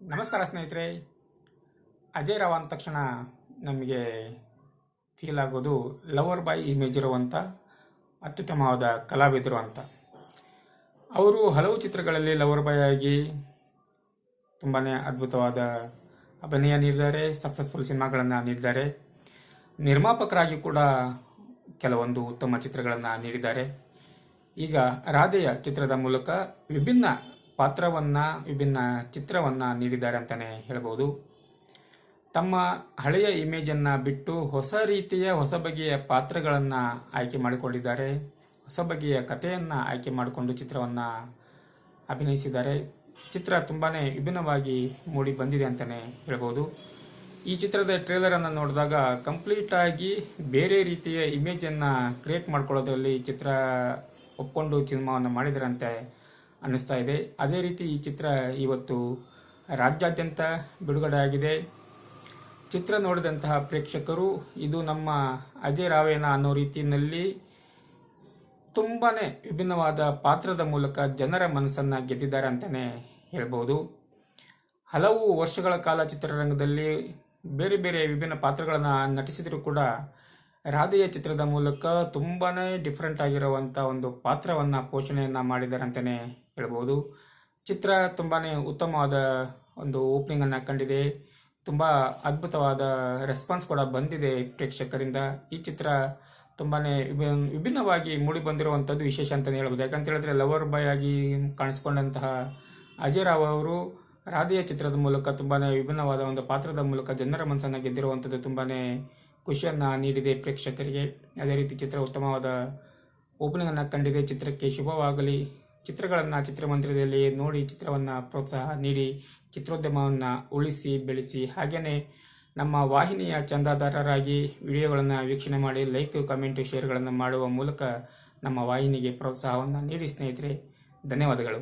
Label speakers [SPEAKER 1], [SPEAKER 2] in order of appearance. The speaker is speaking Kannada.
[SPEAKER 1] ನಮಸ್ಕಾರ ಸ್ನೇಹಿತರೆ. ಅಜಯ್ ರಾವ್ ಅಂದ ತಕ್ಷಣ ನಮಗೆ ಫೀಲ್ ಆಗೋದು ಲವರ್ ಬಾಯ್ ಇಮೇಜ್ ಇರುವಂಥ ಅತ್ಯುತ್ತಮವಾದ ಕಲಾವಿದರು ಅಂತ. ಅವರು ಹಲವು ಚಿತ್ರಗಳಲ್ಲಿ ಲವರ್ ಬಾಯ್ ಆಗಿ ತುಂಬಾ ಅದ್ಭುತವಾದ ಅಭಿನಯ ನೀಡಿದ್ದಾರೆ ಸಕ್ಸಸ್ಫುಲ್ ಸಿನಿಮಾಗಳನ್ನು ನೀಡಿದ್ದಾರೆ. ನಿರ್ಮಾಪಕರಾಗಿ ಕೂಡ ಕೆಲವೊಂದು ಉತ್ತಮ ಚಿತ್ರಗಳನ್ನು ನೀಡಿದ್ದಾರೆ. ಈಗ ರಾಧೆಯ ಚಿತ್ರದ ಮೂಲಕ ವಿಭಿನ್ನ ಪಾತ್ರವನ್ನ, ವಿಭಿನ್ನ ಚಿತ್ರವನ್ನ ನೀಡಿದ್ದಾರೆ ಅಂತಾನೆ ಹೇಳ್ಬೋದು. ತಮ್ಮ ಹಳೆಯ ಇಮೇಜನ್ನ ಬಿಟ್ಟು ಹೊಸ ರೀತಿಯ, ಹೊಸ ಬಗೆಯ ಪಾತ್ರಗಳನ್ನ ಆಯ್ಕೆ ಮಾಡಿಕೊಂಡಿದ್ದಾರೆ. ಹೊಸ ಬಗೆಯ ಕಥೆಯನ್ನ ಆಯ್ಕೆ ಮಾಡಿಕೊಂಡು ಚಿತ್ರವನ್ನ ಅಭಿನಯಿಸಿದ್ದಾರೆ. ಚಿತ್ರ ತುಂಬಾನೇ ವಿಭಿನ್ನವಾಗಿ ಮೂಡಿ ಬಂದಿದೆ ಅಂತಾನೆ ಹೇಳ್ಬೋದು. ಈ ಚಿತ್ರದ ಟ್ರೇಲರ್ ಅನ್ನು ನೋಡಿದಾಗ ಕಂಪ್ಲೀಟ್ ಆಗಿ ಬೇರೆ ರೀತಿಯ ಇಮೇಜ್ ಅನ್ನ ಕ್ರಿಯೇಟ್ ಮಾಡ್ಕೊಳ್ಳೋದ್ರಲ್ಲಿ ಚಿತ್ರ ಒಪ್ಕೊಂಡು ಸಿನಿಮಾವನ್ನು ಮಾಡಿದರಂತೆ ಅನ್ನಿಸ್ತಾ ಇದೆ. ಅದೇ ರೀತಿ ಈ ಚಿತ್ರ ಇವತ್ತು ರಾಜ್ಯಾದ್ಯಂತ ಬಿಡುಗಡೆ ಆಗಿದೆ. ಚಿತ್ರ ನೋಡಿದಂತಹ ಪ್ರೇಕ್ಷಕರು, ಇದು ನಮ್ಮ ಅಜಯ್ ರಾವೇನ ಅನ್ನೋ ರೀತಿಯಲ್ಲಿ ತುಂಬಾನೇ ವಿಭಿನ್ನವಾದ ಪಾತ್ರದ ಮೂಲಕ ಜನರ ಮನಸ್ಸನ್ನು ಗೆದ್ದಿದ್ದಾರೆ ಅಂತಲೇ ಹೇಳ್ಬೋದು. ಹಲವು ವರ್ಷಗಳ ಕಾಲ ಚಿತ್ರರಂಗದಲ್ಲಿ ಬೇರೆ ಬೇರೆ ವಿಭಿನ್ನ ಪಾತ್ರಗಳನ್ನು ನಟಿಸಿದರೂ ಕೂಡ ರಾಧೆಯ ಚಿತ್ರದ ಮೂಲಕ ತುಂಬಾನೇ ಡಿಫ್ರೆಂಟ್ ಆಗಿರುವಂಥ ಒಂದು ಪಾತ್ರವನ್ನ, ಪೋಷಣೆಯನ್ನ ಮಾಡಿದ್ದಾರೆ ಅಂತಾನೆ ಹೇಳ್ಬೋದು. ಚಿತ್ರ ತುಂಬಾನೇ ಉತ್ತಮವಾದ ಒಂದು ಓಪನಿಂಗ್ ಅನ್ನ ಕಂಡಿದೆ. ತುಂಬಾ ಅದ್ಭುತವಾದ ರೆಸ್ಪಾನ್ಸ್ ಕೂಡ ಬಂದಿದೆ ಪ್ರೇಕ್ಷಕರಿಂದ. ಈ ಚಿತ್ರ ತುಂಬಾನೇ ವಿಭಿನ್- ವಿಭಿನ್ನವಾಗಿ ಮೂಡಿ ಬಂದಿರುವಂತದ್ದು ವಿಶೇಷ ಅಂತಾನೆ ಹೇಳ್ಬೋದು. ಯಾಕಂತ ಹೇಳಿದ್ರೆ ಲವರ್ ಬಾಯ್ ಆಗಿ ಕಾಣಿಸ್ಕೊಂಡಂತಹ ಅಜಯ್ ರಾವ್ ಅವರು ರಾಧೆಯ ಚಿತ್ರದ ಮೂಲಕ ತುಂಬಾನೇ ವಿಭಿನ್ನವಾದ ಒಂದು ಪಾತ್ರದ ಮೂಲಕ ಜನರ ಮನಸ್ಸನ್ನ ಗೆದ್ದಿರುವಂತದ್ದು ತುಂಬಾನೇ ಖುಷಿಯನ್ನ ನೀಡಿದೆ ಪ್ರೇಕ್ಷಕರಿಗೆ. ಅದೇ ರೀತಿ ಚಿತ್ರ ಉತ್ತಮವಾದ ಓಪನಿಂಗ್ ಅನ್ನು ಕಂಡಿದೆ. ಚಿತ್ರಕ್ಕೆ ಶುಭವಾಗಲಿ. ಚಿತ್ರಗಳನ್ನು ಚಿತ್ರಮಂದಿರದಲ್ಲಿ ನೋಡಿ ಚಿತ್ರವನ್ನು ಪ್ರೋತ್ಸಾಹ ನೀಡಿ, ಚಿತ್ರೋದ್ಯಮವನ್ನು ಉಳಿಸಿ, ಬೆಳೆಸಿ. ಹಾಗೆಯೇ ನಮ್ಮ ವಾಹಿನಿಯ ಚಂದಾದಾರರಾಗಿ ವಿಡಿಯೋಗಳನ್ನು ವೀಕ್ಷಣೆ ಮಾಡಿ, ಲೈಕ್, ಕಮೆಂಟ್, ಶೇರ್ಗಳನ್ನು ಮಾಡುವ ಮೂಲಕ ನಮ್ಮ ವಾಹಿನಿಗೆ ಪ್ರೋತ್ಸಾಹವನ್ನು ನೀಡಿ ಸ್ನೇಹಿತರೆ, ಧನ್ಯವಾದಗಳು.